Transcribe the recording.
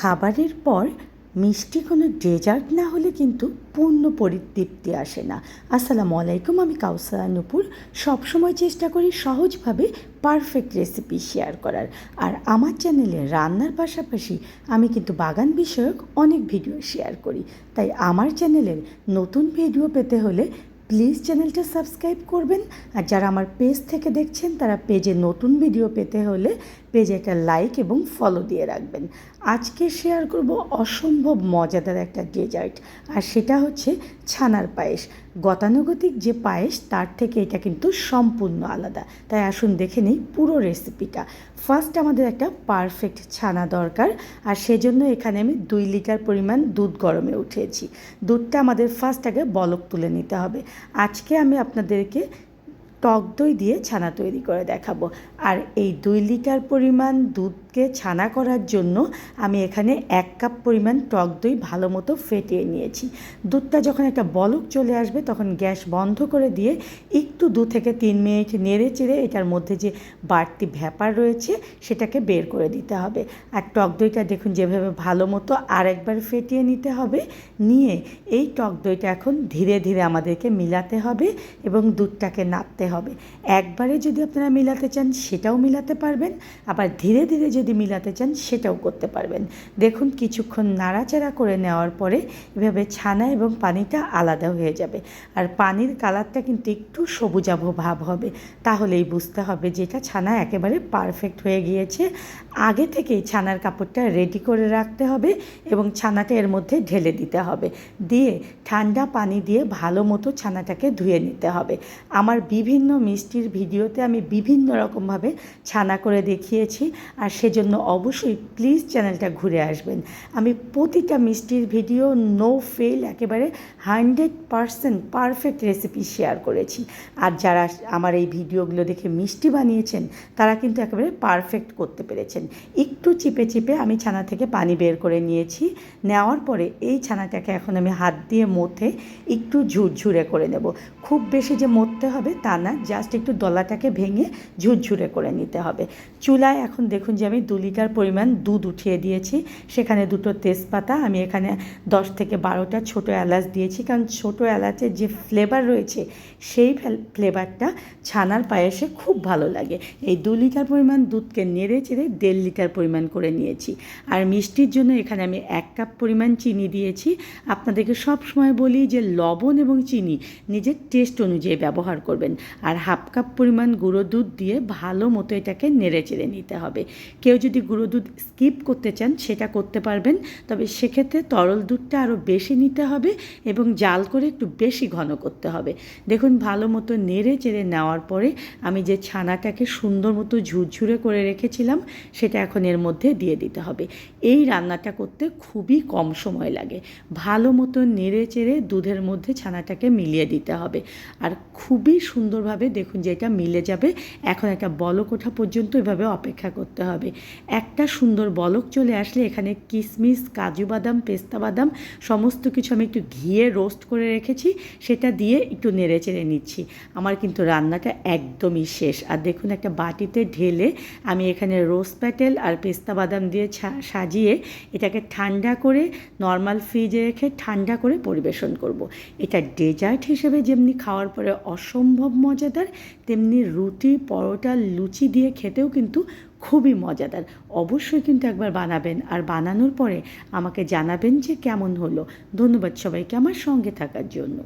খাবারের পর মিষ্টি কোনো ডেজার্ট না হলে কিন্তু পূর্ণ পরিতৃপ্তি আসে না। আসসালামু আলাইকুম, আমি কাউসারা নুপুর। সবসময় চেষ্টা করি সহজভাবে পারফেক্ট রেসিপি শেয়ার করার। আর আমার চ্যানেলে রান্নার পাশাপাশি আমি কিন্তু বাগান বিষয়ক অনেক ভিডিও শেয়ার করি। তাই আমার চ্যানেলের নতুন ভিডিও পেতে হলে প্লিজ চ্যানেলটা সাবস্ক্রাইব করবেন। আর যারা আমার পেজ থেকে দেখছেন, তারা পেজে নতুন ভিডিও পেতে হলে পেজে একটা লাইক এবং ফলো দিয়ে রাখবেন। আজকে শেয়ার করব অসম্ভব মজাদার একটা ডেজার্ট আর সেটা হচ্ছে ছানার পায়েস। গতানুগতিক যে পায়েস, তার থেকে এটা কিন্তু সম্পূর্ণ আলাদা। তাই আসুন দেখে নিই পুরো রেসিপিটা ফার্স্ট আমাদের একটা পারফেক্ট ছানা দরকার, আর সেজন্য এখানে আমি দুই লিটার পরিমাণ দুধ গরমে উঠিয়েছি। দুধটা আমাদের ফার্স্ট আগে বলক তুলে নিতে হবে। আজকে আমি আপনাদেরকে টক দই দিয়ে ছানা তৈরি করে দেখাবো। আর এই দুই লিটার পরিমাণ দুধকে ছানা করার জন্য আমি এখানে এক কাপ পরিমাণ টক দই ভালো মতো ফেটিয়ে নিয়েছি। দুধটা যখন একটা বলক চলে আসবে, তখন গ্যাস বন্ধ করে দিয়ে একটু দু থেকে তিন মিনিট নেড়ে চেড়ে এটার মধ্যে যে বাড়তি ভ্যাপার রয়েছে, সেটাকে বের করে দিতে হবে। আর টক দইটা দেখুন যেভাবে ভালো মতো আরেকবার ফেটিয়ে নিতে হবে। নিয়ে এই টক দইটা এখন ধীরে ধীরে আমাদেরকে মিলাতে হবে এবং দুধটাকে নাড়তে হবে। একবারে যদি আপনারা মিলাতে চান, সেটাও মিলাতে পারবেন। আবার ধীরে ধীরে যদি মিলাতে চান, সেটাও করতে পারবেন। দেখুন, কিছুক্ষণ নাড়াচাড়া করে নেওয়ার পরে এভাবে ছানা এবং পানিটা আলাদা হয়ে যাবে। আর পানির কালারটা কিন্তু একটু সবুজাভ ভাব হবে। তাহলেই বুঝতে হবে যে এটা ছানা একেবারে পারফেক্ট হয়ে গিয়েছে। আগে থেকেই ছানার কাপড়টা রেডি করে রাখতে হবে এবং ছানাটা এর মধ্যে ঢেলে দিতে হবে। দিয়ে ঠান্ডা পানি দিয়ে ভালো মতো ছানাটাকে ধুয়ে নিতে হবে। আমার বিভিন্ন মিষ্টির ভিডিওতে আমি বিভিন্ন রকমভাবে ছানা করে দেখিয়েছি। আর সেজন্য অবশ্যই প্লিজ চ্যানেলটা ঘুরে আসবেন। আমি প্রতিটা মিষ্টির ভিডিও নো ফেল একেবারে hundred percent perfect recipe share করেছি। আর যারা আমার এই ভিডিওগুলো দেখে মিষ্টি বানিয়েছেন, তারা কিন্তু একেবারে পারফেক্ট করতে পেরেছেন। একটু চিপে চিপে আমি ছানা থেকে পানি বের করে নিয়েছি। নেওয়ার পরে এই ছানাটাকে এখন আমি হাত দিয়ে মথে একটু ঝুরঝুরে করে নেব। খুব বেশি যে মরতে হবে তা না জাস্ট একটু দলাটাকে ভেঙে ঝুরঝুরে করে নিতে হবে। চুলায় এখন দেখুন যে আমি দু লিটার পরিমাণ দুধ উঠিয়ে দিয়েছি। সেখানে দুটো তেজপাতা, আমি এখানে দশ থেকে বারোটা ছোটো এলাচ দিয়েছি। কারণ ছোটো এলাচের যে ফ্লেভার রয়েছে, সেই ফ্লেভারটা ছানার পায়েসে খুব ভালো লাগে। এই দু লিটার পরিমাণ দুধকে নেড়ে চেড়ে দেড় লিটার পরিমাণ করে নিয়েছি। আর মিষ্টির জন্য এখানে আমি এক কাপ পরিমাণ চিনি দিয়েছি। আপনাদেরকে সব সময় বলি যে লবণ এবং চিনি নিজের টেস্ট অনুযায়ী ব্যবহার করবেন। আর হাফ কাপ পরিমাণ গুঁড়ো দুধ দিয়ে ভালো মতো এটাকে নেড়ে চেড়ে নিতে হবে। কেউ যদি গুঁড়ো দুধ স্কিপ করতে চান, সেটা করতে পারবেন। তবে সেক্ষেত্রে তরল দুধটা আরও বেশি নিতে হবে এবং জাল করে একটু বেশি ঘন করতে হবে। দেখুন, ভালো মতো নেড়ে চেড়ে নেওয়ার পরে আমি যে ছানাটাকে সুন্দর মতো ঝুরঝুরে করে রেখেছিলাম, সেটা এখন এর মধ্যে দিয়ে দিতে হবে। এই রান্নাটা করতে খুবই কম সময় লাগে। ভালো মতো নেড়ে চেড়ে দুধের মধ্যে ছানাটাকে মিলিয়ে দিতে হবে। আর খুবই সুন্দরভাবে দেখুন যে এটা মিলে যাবে। এখন একটা বলক ওঠা পর্যন্ত এভাবে অপেক্ষা করতে হবে। একটা সুন্দর বলক চলে আসলে এখানে কিশমিশ কাজু বাদাম, পেস্তা বাদাম সমস্ত কিছু আমি একটু ঘিয়ে রোস্ট করে রেখেছি। সেটা দিয়ে একটু নেড়ে চেড়ে নিচ্ছি। আমার কিন্তু রান্নাটা একদমই শেষ। আর দেখুন একটা বাটিতে ঢেলে আমি এখানে রোস্ট প্যাটেল আর পেস্তা বাদাম দিয়ে সাজিয়ে এটাকে ঠান্ডা করে নর্মাল ফ্রিজে রেখে ঠান্ডা করে পরিবেশন করব। এটা ডেজার্ট হিসেবে যেমনি খাওয়ার পরে অসম্ভব মজাদার, তেমনি রুটি, পরোটা, লুচি দিয়ে খেতেও কিন্তু খুবই মজাদার। অবশ্যই কিন্তু একবার বানাবেন। আর বানানোর পরে আমাকে জানাবেন যে কেমন হলো। ধন্যবাদ সবাইকে আমার সঙ্গে থাকার জন্য।